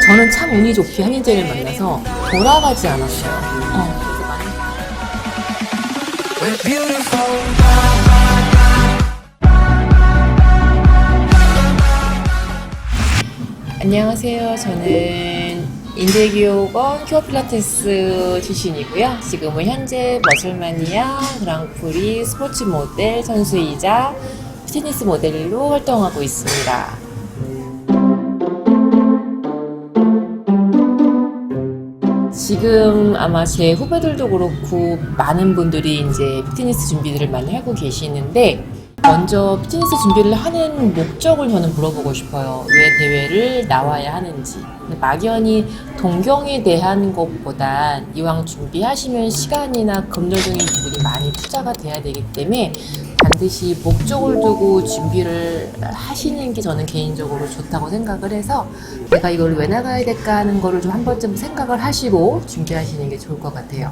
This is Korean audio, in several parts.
저는 참 운이 좋게 한인재를 만나서 돌아가지 않았어요. 어. 안녕하세요. 저는 인재교육원 큐어 필라테스 출신이고요. 지금은 현재 머슬마니아 그랑프리 스포츠 모델 선수이자 피트니스 모델로 활동하고 있습니다. 지금 아마 제 후배들도 그렇고 많은 분들이 이제 피트니스 준비들을 많이 하고 계시는데 먼저 피트니스 준비를 하는 목적을 저는 물어보고 싶어요. 왜 대회를 나와야 하는지. 막연히 동경에 대한 것보단 이왕 준비하시면 시간이나 금전적인 부분이 많이 투자가 돼야 되기 때문에 반드시 목적을 두고 준비를 하시는 게 저는 개인적으로 좋다고 생각을 해서 내가 이걸 왜 나가야 될까 하는 거를 좀 한 번쯤 생각을 하시고 준비하시는 게 좋을 것 같아요.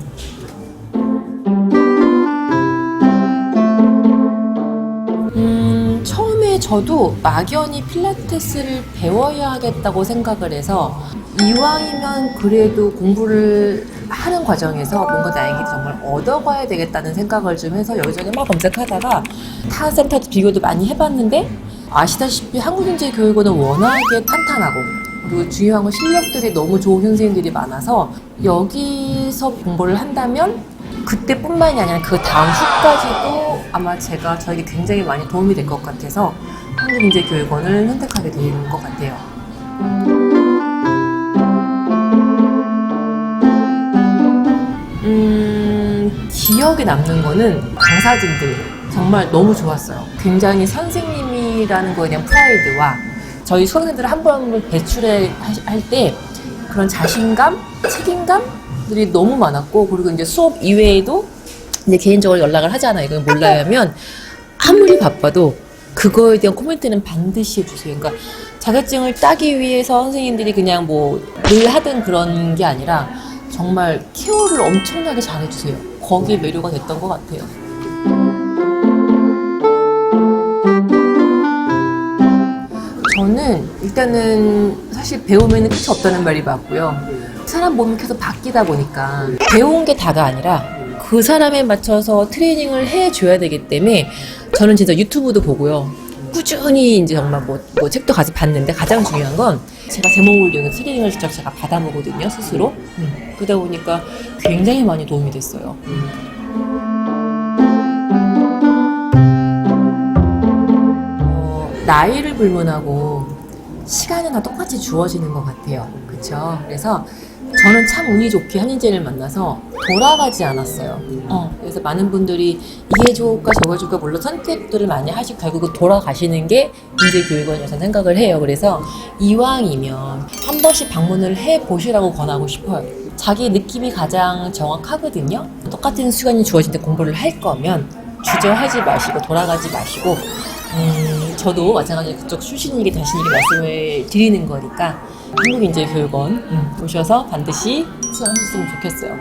음, 처음 에 저도 막연히 필라테스를 배워야 하겠다고 생각을 해서 이왕이면 그래도 공부를 하는 과정에서 뭔가 나에게 정말 얻어가야 되겠다는 생각을 좀 해서 여기저기 막 검색하다가 타 센터 비교도 많이 해봤는데 아시다시피 한국인재 교육원은 워낙에 탄탄하고 그리고 중요한 건 실력들이 너무 좋은 선생님들이 많아서 여기서 공부를 한다면 그때뿐만이 아니라 그 다음 후까지도 아마 제가 저에게 굉장히 많이 도움이 될 것 같아서 한국인재교육원을 선택하게 된 것 같아요. 음, 기억에 남는 거는 강사진들 정말 너무 좋았어요. 굉장히 선생님이라는 거에 대한 프라이드와 저희 수강생들을 한 번을 배출해 할때 그런 자신감, 책임감 들이 너무 많았고 그리고 이제 수업 이외에도 이제 개인적으로 연락을 하잖아요. 이걸 몰라야 하면 아무리 바빠도 그거에 대한 코멘트는 반드시 해주세요. 그러니까 자격증을 따기 위해서 선생님들이 그냥 뭐 늘 하던 그런 게 아니라 정말 케어를 엄청나게 잘해주세요. 거기에 매료가 됐던 것 같아요. 저는 일단은 사실 배우면 끝이 없다는 말이 맞고요. 사람 몸이 계속 바뀌다 보니까 배운 게 다가 아니라 그 사람에 맞춰서 트레이닝을 해줘야 되기 때문에 저는 진짜 유튜브도 보고요. 꾸준히 이제 정말 뭐, 뭐 책도 가서 봤는데 가장 중요한 건 제가 제 몸을 이용해서 트레이닝을 직접 제가 받아보거든요, 스스로. 음, 그러다 보니까 굉장히 많이 도움이 됐어요. 어, 나이를 불문하고 시간은 다 똑같이 주어지는 것 같아요. 그렇죠? 그래서 저는 참 운이 좋게 한인재를 만나서 돌아가지 않았어요. 어, 그래서 많은 분들이 이게 좋을까 저게 좋을까 물론 선택들을 많이 하시고 결국은 돌아가시는 게 인재 교육원이라고 저는 생각을 해요. 그래서 이왕이면 한 번씩 방문을 해 보시라고 권하고 싶어요. 자기 느낌이 가장 정확하거든요. 똑같은 시간이 주어진 데 공부를 할 거면 주저하지 마시고 돌아가지 마시고 음, 저도 마찬가지로 그쪽 출신이기 자신에게 말씀을 드리는 거니까 한국인재 교육원 음, 오셔서 반드시 수강하셨으면 좋겠어요.